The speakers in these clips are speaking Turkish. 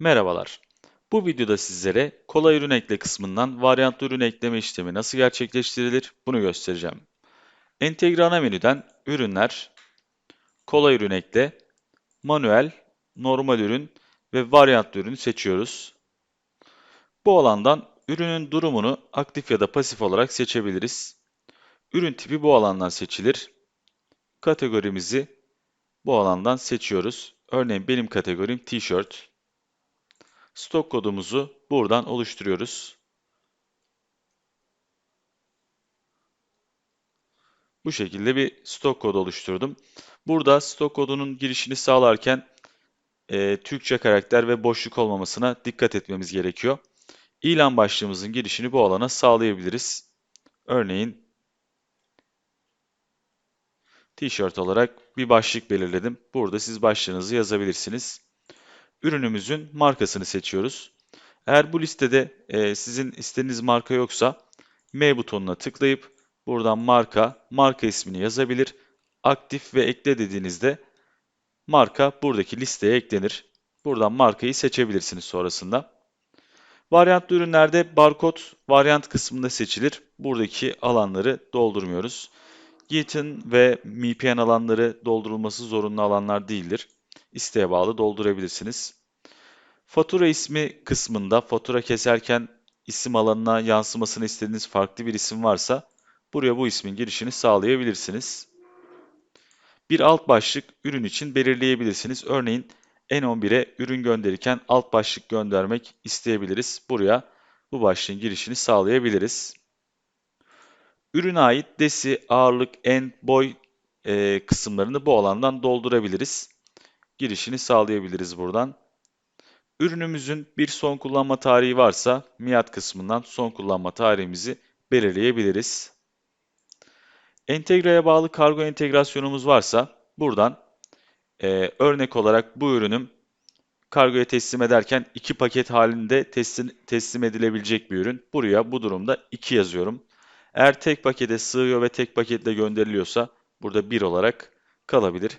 Merhabalar. Bu videoda sizlere kolay ürün ekle kısmından varyantlı ürün ekleme işlemi nasıl gerçekleştirilir bunu göstereceğim. Entegre ana menüden ürünler, kolay ürün ekle, manuel, normal ürün ve varyantlı ürünü seçiyoruz. Bu alandan ürünün durumunu aktif ya da pasif olarak seçebiliriz. Ürün tipi bu alandan seçilir. Kategorimizi bu alandan seçiyoruz. Örneğin benim kategorim tişört. Stok kodumuzu buradan oluşturuyoruz. Bu şekilde bir stok kodu oluşturdum. Burada stok kodunun girişini sağlarken e, Türkçe karakter ve boşluk olmamasına dikkat etmemiz gerekiyor. İlan başlığımızın girişini bu alana sağlayabiliriz. Örneğin tişört olarak bir başlık belirledim. Burada siz başlığınızı yazabilirsiniz ürünümüzün markasını seçiyoruz. Eğer bu listede e, sizin istediğiniz marka yoksa M butonuna tıklayıp buradan marka, marka ismini yazabilir. Aktif ve ekle dediğinizde marka buradaki listeye eklenir. Buradan markayı seçebilirsiniz sonrasında. Varyantlı ürünlerde barkod varyant kısmında seçilir. Buradaki alanları doldurmuyoruz. Git'in ve MPN alanları doldurulması zorunlu alanlar değildir isteğe bağlı doldurabilirsiniz. Fatura ismi kısmında fatura keserken isim alanına yansımasını istediğiniz farklı bir isim varsa buraya bu ismin girişini sağlayabilirsiniz. Bir alt başlık ürün için belirleyebilirsiniz. Örneğin N11'e ürün gönderirken alt başlık göndermek isteyebiliriz. Buraya bu başlığın girişini sağlayabiliriz. Ürüne ait desi, ağırlık, en, boy e, kısımlarını bu alandan doldurabiliriz girişini sağlayabiliriz buradan. Ürünümüzün bir son kullanma tarihi varsa miat kısmından son kullanma tarihimizi belirleyebiliriz. Entegreye bağlı kargo entegrasyonumuz varsa buradan e, örnek olarak bu ürünüm kargoya teslim ederken iki paket halinde teslim, teslim edilebilecek bir ürün. Buraya bu durumda 2 yazıyorum. Eğer tek pakete sığıyor ve tek paketle gönderiliyorsa burada 1 olarak kalabilir.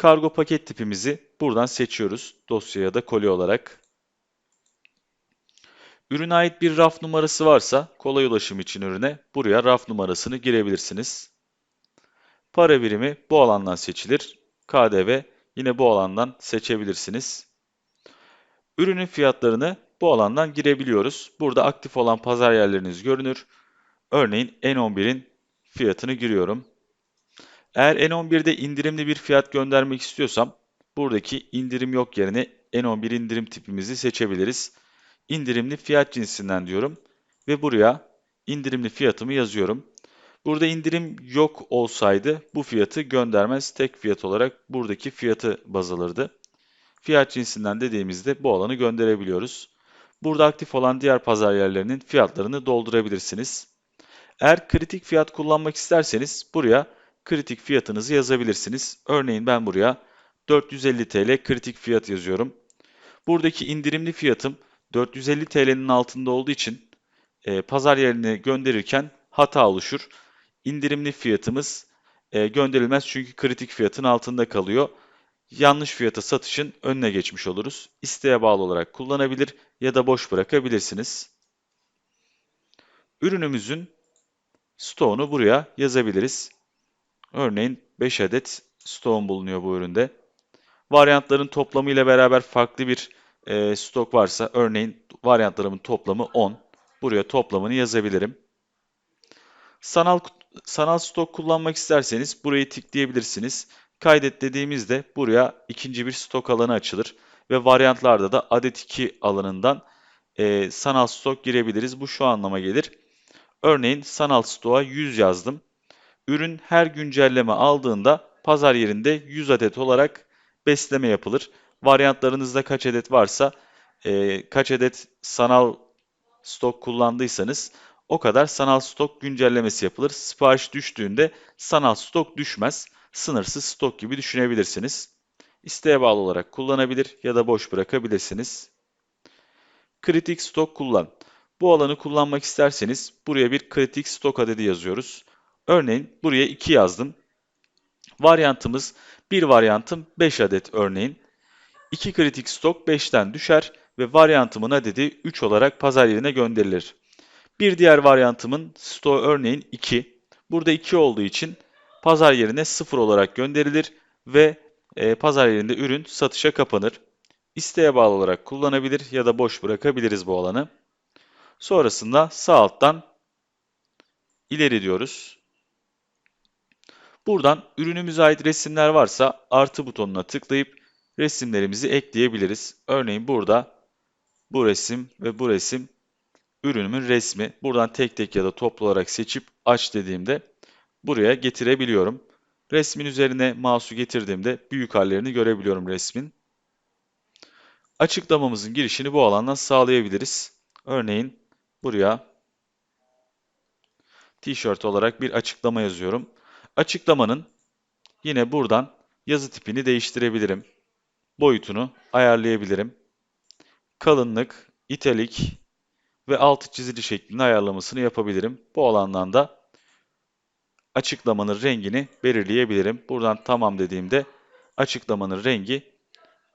Kargo paket tipimizi buradan seçiyoruz. Dosya ya da koli olarak. Ürüne ait bir raf numarası varsa kolay ulaşım için ürüne buraya raf numarasını girebilirsiniz. Para birimi bu alandan seçilir. KDV yine bu alandan seçebilirsiniz. Ürünün fiyatlarını bu alandan girebiliyoruz. Burada aktif olan pazar yerleriniz görünür. Örneğin N11'in fiyatını giriyorum. Eğer N11'de indirimli bir fiyat göndermek istiyorsam buradaki indirim yok yerine N11 indirim tipimizi seçebiliriz. İndirimli fiyat cinsinden diyorum ve buraya indirimli fiyatımı yazıyorum. Burada indirim yok olsaydı bu fiyatı göndermez tek fiyat olarak buradaki fiyatı baz alırdı. Fiyat cinsinden dediğimizde bu alanı gönderebiliyoruz. Burada aktif olan diğer pazar yerlerinin fiyatlarını doldurabilirsiniz. Eğer kritik fiyat kullanmak isterseniz buraya kritik fiyatınızı yazabilirsiniz. Örneğin ben buraya 450 TL kritik fiyat yazıyorum. Buradaki indirimli fiyatım 450 TL'nin altında olduğu için e, pazar yerine gönderirken hata oluşur. İndirimli fiyatımız e, gönderilmez çünkü kritik fiyatın altında kalıyor. Yanlış fiyata satışın önüne geçmiş oluruz. İsteğe bağlı olarak kullanabilir ya da boş bırakabilirsiniz. Ürünümüzün stoğunu buraya yazabiliriz. Örneğin 5 adet stone bulunuyor bu üründe. Varyantların toplamı ile beraber farklı bir e, stok varsa, örneğin varyantlarımın toplamı 10. Buraya toplamını yazabilirim. Sanal, sanal stok kullanmak isterseniz burayı tıklayabilirsiniz. Kaydet dediğimizde buraya ikinci bir stok alanı açılır. Ve varyantlarda da adet 2 alanından e, sanal stok girebiliriz. Bu şu anlama gelir. Örneğin sanal stoğa 100 yazdım. Ürün her güncelleme aldığında pazar yerinde 100 adet olarak besleme yapılır. Varyantlarınızda kaç adet varsa, e, kaç adet sanal stok kullandıysanız o kadar sanal stok güncellemesi yapılır. Sipariş düştüğünde sanal stok düşmez. Sınırsız stok gibi düşünebilirsiniz. İsteğe bağlı olarak kullanabilir ya da boş bırakabilirsiniz. Kritik stok kullan. Bu alanı kullanmak isterseniz buraya bir kritik stok adedi yazıyoruz. Örneğin buraya 2 yazdım. Varyantımız bir varyantım 5 adet örneğin. 2 kritik stok 5'ten düşer ve varyantımın adedi 3 olarak pazar yerine gönderilir. Bir diğer varyantımın stoğu örneğin 2. Burada 2 olduğu için pazar yerine 0 olarak gönderilir ve e, pazar yerinde ürün satışa kapanır. İsteğe bağlı olarak kullanabilir ya da boş bırakabiliriz bu alanı. Sonrasında sağ alttan ileri diyoruz. Buradan ürünümüze ait resimler varsa artı butonuna tıklayıp resimlerimizi ekleyebiliriz. Örneğin burada bu resim ve bu resim ürünümün resmi. Buradan tek tek ya da toplu olarak seçip aç dediğimde buraya getirebiliyorum. Resmin üzerine mouse'u getirdiğimde büyük hallerini görebiliyorum resmin. Açıklamamızın girişini bu alandan sağlayabiliriz. Örneğin buraya t-shirt olarak bir açıklama yazıyorum. Açıklamanın yine buradan yazı tipini değiştirebilirim. Boyutunu ayarlayabilirim. Kalınlık, italik ve altı çizili şeklinde ayarlamasını yapabilirim. Bu alandan da açıklamanın rengini belirleyebilirim. Buradan tamam dediğimde açıklamanın rengi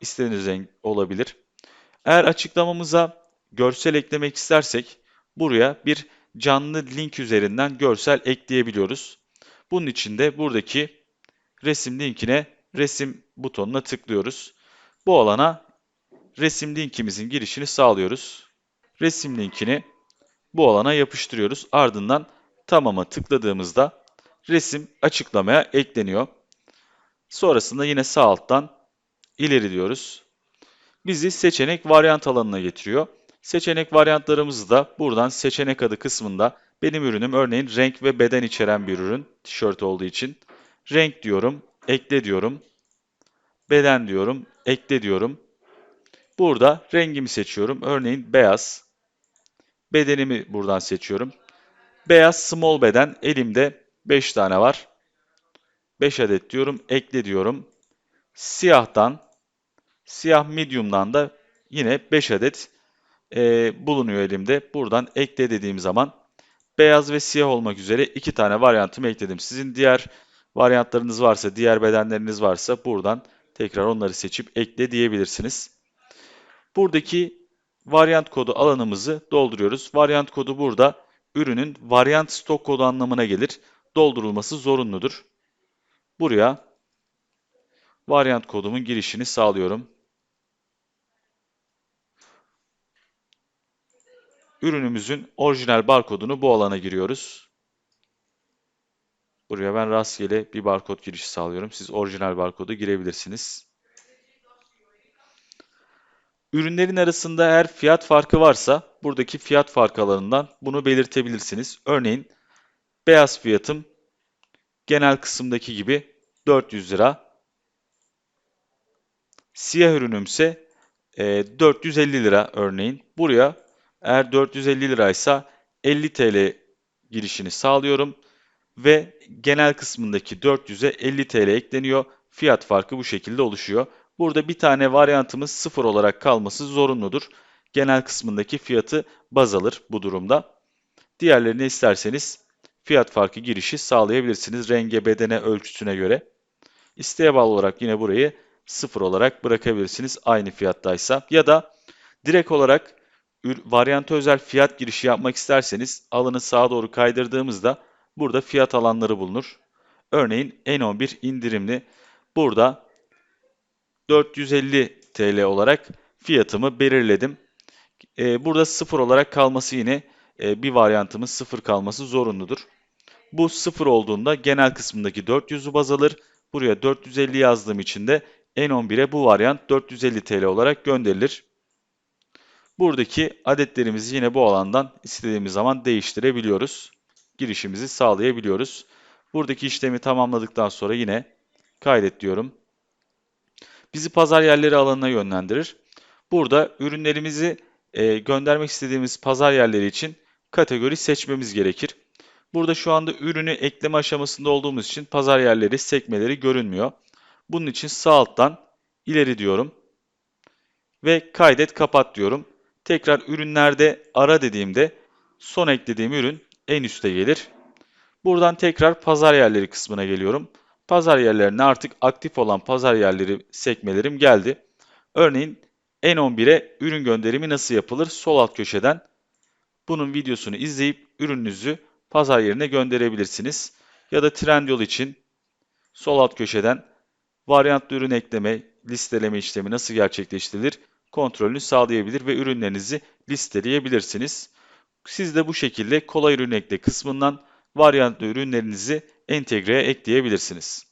istediğiniz renk olabilir. Eğer açıklamamıza görsel eklemek istersek buraya bir canlı link üzerinden görsel ekleyebiliyoruz. Bunun için de buradaki resim linkine resim butonuna tıklıyoruz. Bu alana resim linkimizin girişini sağlıyoruz. Resim linkini bu alana yapıştırıyoruz. Ardından tamama tıkladığımızda resim açıklamaya ekleniyor. Sonrasında yine sağ alttan ileri diyoruz. Bizi seçenek varyant alanına getiriyor. Seçenek varyantlarımızı da buradan seçenek adı kısmında benim ürünüm örneğin renk ve beden içeren bir ürün, tişört olduğu için. Renk diyorum, ekle diyorum. Beden diyorum, ekle diyorum. Burada rengimi seçiyorum. Örneğin beyaz. Bedenimi buradan seçiyorum. Beyaz small beden elimde 5 tane var. 5 adet diyorum, ekle diyorum. Siyahtan, siyah medium'dan da yine 5 adet e, bulunuyor elimde. Buradan ekle dediğim zaman beyaz ve siyah olmak üzere iki tane varyantımı ekledim. Sizin diğer varyantlarınız varsa, diğer bedenleriniz varsa buradan tekrar onları seçip ekle diyebilirsiniz. Buradaki varyant kodu alanımızı dolduruyoruz. Varyant kodu burada ürünün varyant stok kodu anlamına gelir. Doldurulması zorunludur. Buraya varyant kodumun girişini sağlıyorum. Ürünümüzün orijinal barkodunu bu alana giriyoruz. Buraya ben rastgele bir barkod girişi sağlıyorum. Siz orijinal barkodu girebilirsiniz. Ürünlerin arasında eğer fiyat farkı varsa buradaki fiyat farkı alanından bunu belirtebilirsiniz. Örneğin beyaz fiyatım genel kısımdaki gibi 400 lira. Siyah ürünümse e, 450 lira örneğin. Buraya eğer 450 liraysa 50 TL girişini sağlıyorum ve genel kısmındaki 400'e 50 TL ekleniyor. Fiyat farkı bu şekilde oluşuyor. Burada bir tane varyantımız 0 olarak kalması zorunludur. Genel kısmındaki fiyatı baz alır bu durumda. Diğerlerini isterseniz fiyat farkı girişi sağlayabilirsiniz renge, bedene, ölçüsüne göre. İsteğe bağlı olarak yine burayı 0 olarak bırakabilirsiniz aynı fiyattaysa. Ya da direkt olarak varyanta özel fiyat girişi yapmak isterseniz alanı sağa doğru kaydırdığımızda burada fiyat alanları bulunur. Örneğin N11 indirimli burada 450 TL olarak fiyatımı belirledim. Ee, burada sıfır olarak kalması yine e, bir varyantımız sıfır kalması zorunludur. Bu sıfır olduğunda genel kısmındaki 400'ü baz alır. Buraya 450 yazdığım için de N11'e bu varyant 450 TL olarak gönderilir. Buradaki adetlerimizi yine bu alandan istediğimiz zaman değiştirebiliyoruz. Girişimizi sağlayabiliyoruz. Buradaki işlemi tamamladıktan sonra yine kaydet diyorum. Bizi pazar yerleri alanına yönlendirir. Burada ürünlerimizi e, göndermek istediğimiz pazar yerleri için kategori seçmemiz gerekir. Burada şu anda ürünü ekleme aşamasında olduğumuz için pazar yerleri, sekmeleri görünmüyor. Bunun için sağ alttan ileri diyorum ve kaydet kapat diyorum. Tekrar ürünlerde ara dediğimde son eklediğim ürün en üste gelir. Buradan tekrar pazar yerleri kısmına geliyorum. Pazar yerlerine artık aktif olan pazar yerleri sekmelerim geldi. Örneğin N11'e ürün gönderimi nasıl yapılır? Sol alt köşeden bunun videosunu izleyip ürününüzü pazar yerine gönderebilirsiniz. Ya da Trendyol için sol alt köşeden varyantlı ürün ekleme, listeleme işlemi nasıl gerçekleştirilir kontrolünü sağlayabilir ve ürünlerinizi listeleyebilirsiniz. Siz de bu şekilde kolay ürün ekle kısmından varyantlı ürünlerinizi entegreye ekleyebilirsiniz.